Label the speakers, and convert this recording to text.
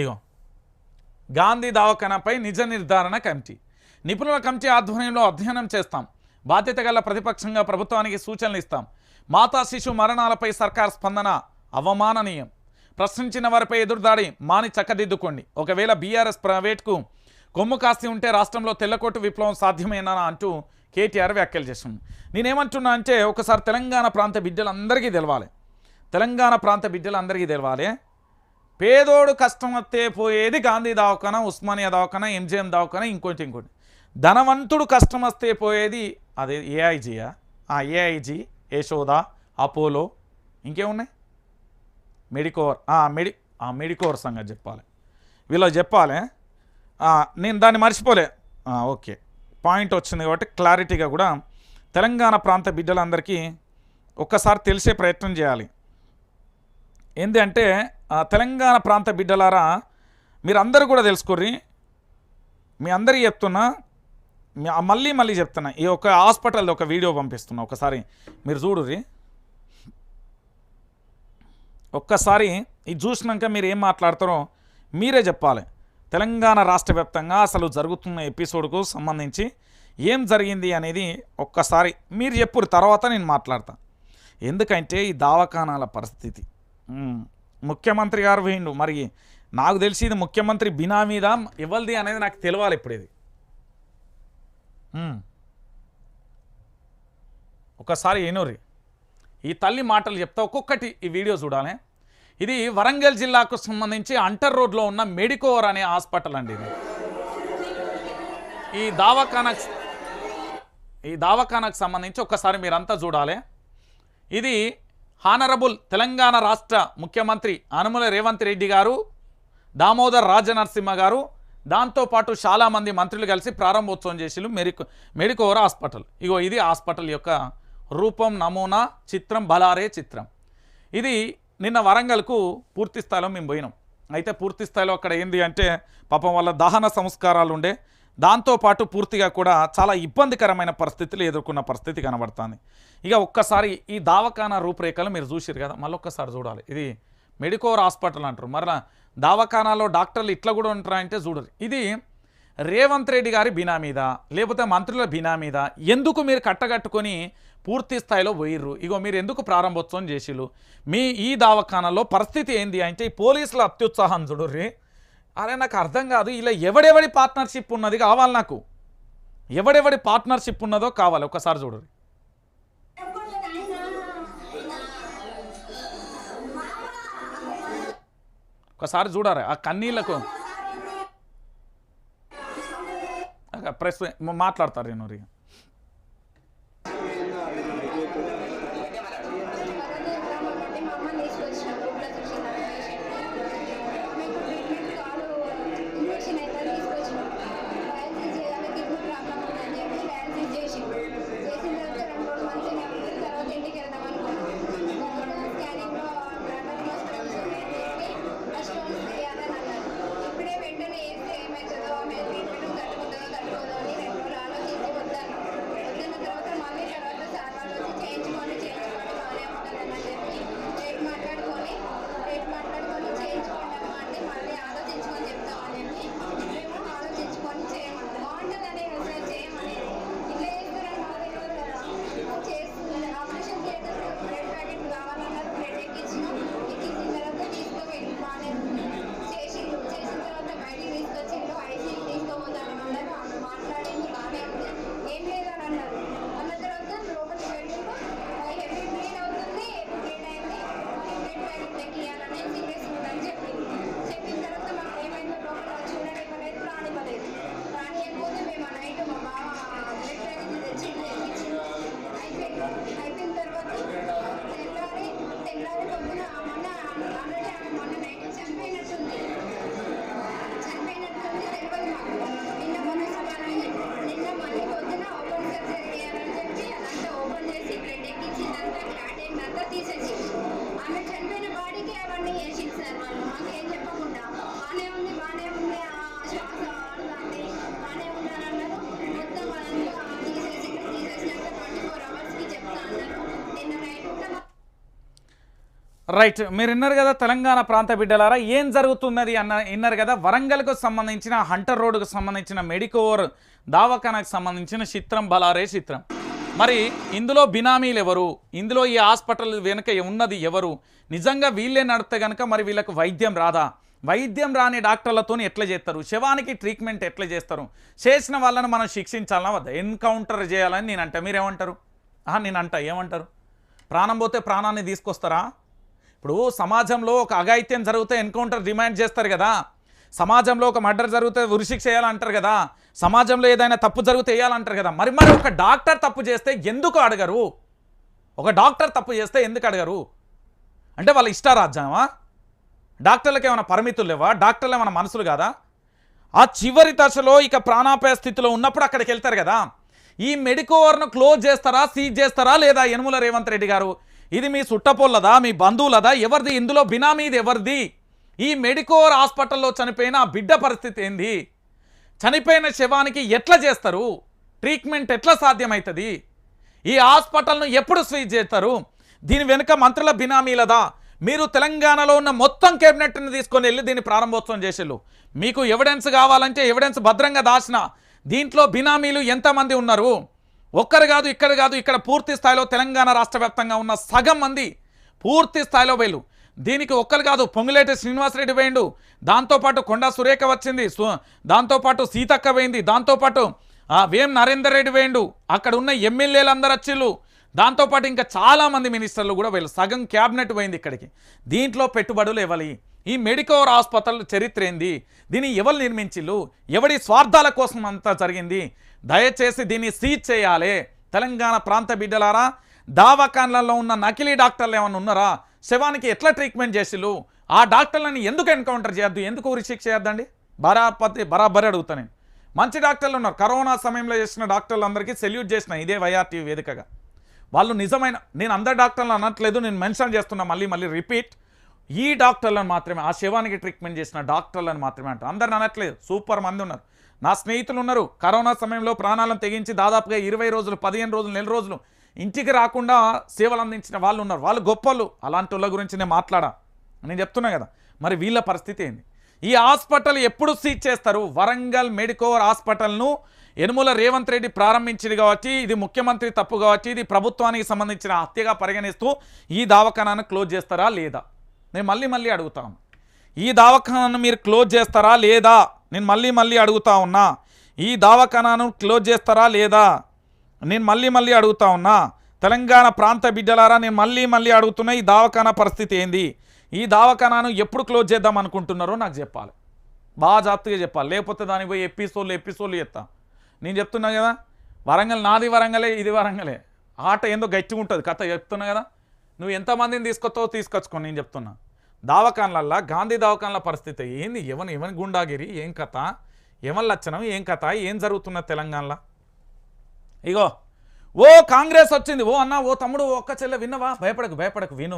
Speaker 1: ఇగో గాంధీ దవాఖానాపై నిజ నిర్ధారణ కమిటీ. నిపుణుల కమిటీ ఆధ్వర్యంలో అధ్యయనం చేస్తాం. బాధ్యత గల ప్రతిపక్షంగా ప్రభుత్వానికి సూచనలు ఇస్తాం. మాతా శిశు మరణాలపై సర్కార్ స్పందన అవమాననీయం. ప్రశ్నించిన వారిపై ఎదురుదాడి మాని చక్కదిద్దుకోండి. ఒకవేళ బీఆర్ఎస్ ప్రైవేట్కు కొమ్ము కాస్తి ఉంటే రాష్ట్రంలో తెల్లకోటు విప్లవం సాధ్యమేనా అంటూ కేటీఆర్ వ్యాఖ్యలు చేస్తుంది నేనేమంటున్నా అంటే ఒకసారి తెలంగాణ ప్రాంత బిడ్డలందరికీ తెలవాలి. తెలంగాణ ప్రాంత బిడ్డలందరికీ తెలవాలి. పేదోడు కష్టం వస్తే పోయేది గాంధీ దవాఖానా ఉస్మానియా దవాఖానా ఎంజిఎం దవాఖానా ఇంకోటి ఇంకోటి. ధనవంతుడు కష్టం వస్తే పోయేది అదే ఏఐజీయా? ఆ ఏఐజీ యశోద అపోలో ఇంకేమున్నాయి? మెడికోర్ మెడి ఆ మెడికోర్ సంగతి చెప్పాలి. వీళ్ళు చెప్పాలి నేను దాన్ని మర్చిపోలే. ఓకే. పాయింట్ వచ్చింది కాబట్టి క్లారిటీగా కూడా తెలంగాణ ప్రాంత బిడ్డలందరికీ ఒక్కసారి తెలిసే ప్రయత్నం చేయాలి. ఏంది అంటే తెలంగాణ ప్రాంత బిడ్డలారా మీరందరూ కూడా తెలుసుకోర్రి. మీ అందరికీ చెప్తున్నా మళ్ళీ మళ్ళీ చెప్తున్నా ఈ ఒక హాస్పిటల్ ఒక వీడియో పంపిస్తున్నా ఒకసారి మీరు చూడుర్రి. ఒక్కసారి ఇది చూసినాక మీరు ఏం మాట్లాడతారో మీరే చెప్పాలి. తెలంగాణ రాష్ట్ర వ్యాప్తంగా అసలు జరుగుతున్న ఎపిసోడ్కు సంబంధించి ఏం జరిగింది అనేది ఒక్కసారి మీరు చెప్పురు తర్వాత నేను మాట్లాడతాను ఎందుకంటే ఈ దవాఖానాల పరిస్థితి ముఖ్యమంత్రి గారు పోయిండు మరి నాకు తెలిసి ఇది ముఖ్యమంత్రి బినా మీద ఎవరిది అనేది నాకు తెలియాలి ఇప్పుడు ఇది. ఒకసారి ఏనూరి ఈ తల్లి మాటలు చెప్తా ఒక్కొక్కటి ఈ వీడియో చూడాలి. ఇది వరంగల్ జిల్లాకు సంబంధించి అంటర్ రోడ్లో ఉన్న మెడికోవర్ అనే హాస్పిటల్ అండి ఇది. ఈ దావాఖానకు ఈ దావాఖానకు సంబంధించి ఒక్కసారి మీరంతా చూడాలి. ఇది హానరబుల్ తెలంగాణ రాష్ట్ర ముఖ్యమంత్రి అనుముల రేవంత్ రెడ్డి గారు దామోదర్ రాజనరసింహ గారు దాంతోపాటు చాలామంది మంత్రులు కలిసి ప్రారంభోత్సవం చేసిరు మెడికో మెడికోవర్ హాస్పిటల్. ఇగో ఇది హాస్పిటల్ యొక్క రూపం నమూనా చిత్రం బలారే చిత్రం. ఇది నిన్న వరంగల్కు పూర్తి స్థాయిలో మేము పోయినాం. అయితే పూర్తి స్థాయిలో అక్కడ ఏంది అంటే పాపం వాళ్ళ దహన సంస్కారాలు ఉండే దాంతోపాటు పూర్తిగా కూడా చాలా ఇబ్బందికరమైన పరిస్థితులు ఎదుర్కొన్న పరిస్థితి కనబడుతుంది. ఇక ఒక్కసారి ఈ దావఖానా రూపురేఖలు మీరు చూసిరు కదా మళ్ళీ ఒక్కసారి చూడాలి. ఇది మెడికోర్ హాస్పిటల్ అంటారు. మరలా దావఖానాలో డాక్టర్లు ఇట్లా కూడా ఉంటారంటే చూడరు. ఇది రేవంత్ రెడ్డి గారి బినా మీద లేకపోతే మంత్రుల బినా మీద ఎందుకు మీరు కట్టగట్టుకొని పూర్తి స్థాయిలో పోయిర్రు? ఇగో మీరు ఎందుకు ప్రారంభోత్సవం చేసిళ్ళు మీ ఈ దావఖానాలో పరిస్థితి ఏంది అంటే ఈ పోలీసుల అత్యుత్సాహం చూడర్రీ. అరే నాకు అర్థం కాదు. ఇలా ఎవడెవడి పార్ట్నర్షిప్ ఉన్నది కావాలి నాకు. ఎవడెవడి పార్ట్నర్షిప్ ఉన్నదో కావాలి. ఒకసారి చూడండి. ఒకసారి చూడరా ఆ కన్నీళ్ళకు. ప్రెస్ మాట్లాడతారు నేను రైట్. మీరు విన్నారు కదా తెలంగాణ ప్రాంత బిడ్డలారా ఏం జరుగుతున్నది అన్న విన్నారు కదా వరంగల్కు సంబంధించిన హంటర్ రోడ్డుకు సంబంధించిన మెడికోర్ దావఖానాకు సంబంధించిన చిత్రం బలారే చిత్రం. మరి ఇందులో బినామీలు ఎవరు? ఇందులో ఈ హాస్పిటల్ వెనుక ఉన్నది ఎవరు? నిజంగా వీళ్ళే నడితే కనుక మరి వీళ్ళకు వైద్యం రాదా? వైద్యం రాని డాక్టర్లతో ఎట్లా చేస్తారు? శవానికి ట్రీట్మెంట్ ఎట్లా చేస్తారు? చేసిన వాళ్ళని మనం శిక్షించాలన్నా వద్ద? ఎన్కౌంటర్ చేయాలని నేను అంట మీరేమంటారు? నేను అంట ఏమంటారు? ప్రాణం పోతే ప్రాణాన్ని తీసుకొస్తారా? ఇప్పుడు సమాజంలో ఒక అఘాయిత్యం జరిగితే ఎన్కౌంటర్ డిమాండ్ చేస్తారు కదా. సమాజంలో ఒక మర్డర్ జరిగితే ఉరిశిక్ష వేయాలంటారు కదా. సమాజంలో ఏదైనా తప్పు జరిగితే వేయాలంటారు కదా. మరి మరి ఒక డాక్టర్ తప్పు చేస్తే ఎందుకు అడగరు? ఒక డాక్టర్ తప్పు చేస్తే ఎందుకు అడగరు? అంటే వాళ్ళ ఇష్టారాజ్యమా? డాక్టర్లకు ఏమైనా పరిమితులు లేవా? డాక్టర్లు ఏమైనా మనసులు కాదా? ఆ చివరి దశలో ఇక ప్రాణాపాయ స్థితిలో ఉన్నప్పుడు అక్కడికి వెళ్తారు కదా. ఈ మెడికోవర్ను క్లోజ్ చేస్తారా? సీజ్ చేస్తారా? లేదా యనుమల రేవంత్ రెడ్డి గారు ఇది మీ సుట్టపోళ్ళదా మీ బంధువులదా? ఎవరిది? ఇందులో బినామీది ఎవరిది? ఈ మెడికోర్ హాస్పిటల్లో చనిపోయిన బిడ్డ పరిస్థితి ఏంది? చనిపోయిన శవానికి ఎట్లా చేస్తారు? ట్రీట్మెంట్ ఎట్లా సాధ్యమవుతుంది ఈ హాస్పిటల్ను ఎప్పుడు స్వీజ్ చేస్తారు? దీని వెనుక మంత్రుల బినామీలదా? మీరు తెలంగాణలో ఉన్న మొత్తం కేబినెట్ని తీసుకొని వెళ్ళి దీన్ని ప్రారంభోత్సవం చేసేళ్ళు. మీకు ఎవిడెన్స్ కావాలంటే ఎవిడెన్స్ భద్రంగా దాచిన దీంట్లో బినామీలు ఎంతమంది ఉన్నారు? ఒక్కరు కాదు ఇక్కడ కాదు ఇక్కడ పూర్తి స్థాయిలో తెలంగాణ రాష్ట్ర వ్యాప్తంగా ఉన్న సగం మంది పూర్తి స్థాయిలో వేలు దీనికి ఒక్కరు కాదు పొంగులేటి శ్రీనివాసరెడ్డి వేయండు. దాంతోపాటు కొండా సురేఖ వచ్చింది దాంతోపాటు సీతక్క పోయింది దాంతోపాటు వేం నరేందర్ రెడ్డి వేయండు. అక్కడ ఉన్న ఎమ్మెల్యేలు అందరు వచ్చిళ్ళు దాంతోపాటు ఇంకా చాలామంది మినిస్టర్లు కూడా వీళ్ళు. సగం క్యాబినెట్ పోయింది ఇక్కడికి. దీంట్లో పెట్టుబడులు ఇవ్వాలి ఈ మెడికోర్ హాస్పిటల్ చరిత్ర ఏంది? దీన్ని ఎవరు నిర్మించిళ్ళు ఎవడి స్వార్థాల కోసం అంతా జరిగింది? దయచేసి దీన్ని సీజ్ చేయాలి. తెలంగాణ ప్రాంత బిడ్డలారా దావాఖాన్లలో ఉన్న నకిలీ డాక్టర్లు ఏమైనా ఉన్నారా? శవానికి ఎట్లా ట్రీట్మెంట్ చేసిళ్ళు ఆ డాక్టర్లని ఎందుకు ఎన్కౌంటర్ చేయొద్దు? ఎందుకు ఉరిశిక్ష చేయొద్దండి? బరాపతి బరాబరి అడుగుతా నేను. మంచి డాక్టర్లు ఉన్నారు. కరోనా సమయంలో చేసిన డాక్టర్లందరికీ సెల్యూట్ చేసిన ఇదే వైఆర్టీ వేదికగా. వాళ్ళు నిజమైన నేను అందరు డాక్టర్లు అనట్లేదు నేను మెన్షన్ చేస్తున్నా మళ్ళీ మళ్ళీ రిపీట్. ఈ డాక్టర్లను మాత్రమే ఆ శవానికి ట్రీట్మెంట్ చేసిన డాక్టర్లను మాత్రమే అంటారు. అందరిని అనట్లేదు. సూపర్ మంది ఉన్నారు. నా స్నేహితులు ఉన్నారు. కరోనా సమయంలో ప్రాణాలను తెగించి దాదాపుగా ఇరవై రోజులు పదిహేను రోజులు నెల రోజులు ఇంటికి రాకుండా సేవలు అందించిన వాళ్ళు ఉన్నారు. వాళ్ళు గొప్పలు. అలాంటి వాళ్ళ గురించి నేను మాట్లాడా? నేను చెప్తున్నా కదా. మరి వీళ్ళ పరిస్థితి ఏంది? ఈ హాస్పిటల్ ఎప్పుడు సీజ్ చేస్తారు? వరంగల్ మెడికోవర్ హాస్పిటల్ను యనుమల రేవంత్ రెడ్డి ప్రారంభించింది కాబట్టి ఇది ముఖ్యమంత్రి తప్పు కాబట్టి ఇది ప్రభుత్వానికి సంబంధించిన హత్యగా పరిగణిస్తూ ఈ దవాఖానాను క్లోజ్ చేస్తారా లేదా? నేను మళ్ళీ మళ్ళీ అడుగుతాను ఈ దవాఖానాను మీరు క్లోజ్ చేస్తారా లేదా? నేను మళ్ళీ మళ్ళీ అడుగుతా ఉన్నా. ఈ దవాఖానాను క్లోజ్ చేస్తారా లేదా? నేను మళ్ళీ మళ్ళీ అడుగుతా ఉన్నా. తెలంగాణ ప్రాంత బిడ్డలారా నేను మళ్ళీ మళ్ళీ అడుగుతున్నా ఈ దవాఖానా పరిస్థితి ఏంది? ఈ దవాఖానాను ఎప్పుడు క్లోజ్ చేద్దాం అనుకుంటున్నారో నాకు చెప్పాలి. బాగా జాగ్రత్తగా చెప్పాలి. లేకపోతే దానికి పోయి ఎపిసోడ్లు ఎపిసోడ్లు చెప్తా. నేను చెప్తున్నా కదా వరంగల్ నాది వరంగలే ఇది వరంగలే. ఆట ఏందో గట్టిగా ఉంటుంది. కథ చెప్తున్నా కదా నువ్వు ఎంతమందిని తీసుకొస్తావో తీసుకొచ్చుకొని నేను చెప్తున్నా. దావకాన్లల్లా గాంధీ దావకాన్ల పరిస్థితి ఏంది? ఎవని ఎవని గుండాగిరి? ఏం కథ? ఎవరి లక్షణం? ఏం కథ? ఏం జరుగుతున్న తెలంగాణలో? ఇగో ఓ కాంగ్రెస్ వచ్చింది. ఓ అన్న ఓ తమ్ముడు ఒక్క చెల్లె విన్నవా? భయపడకు భయపడకు విను.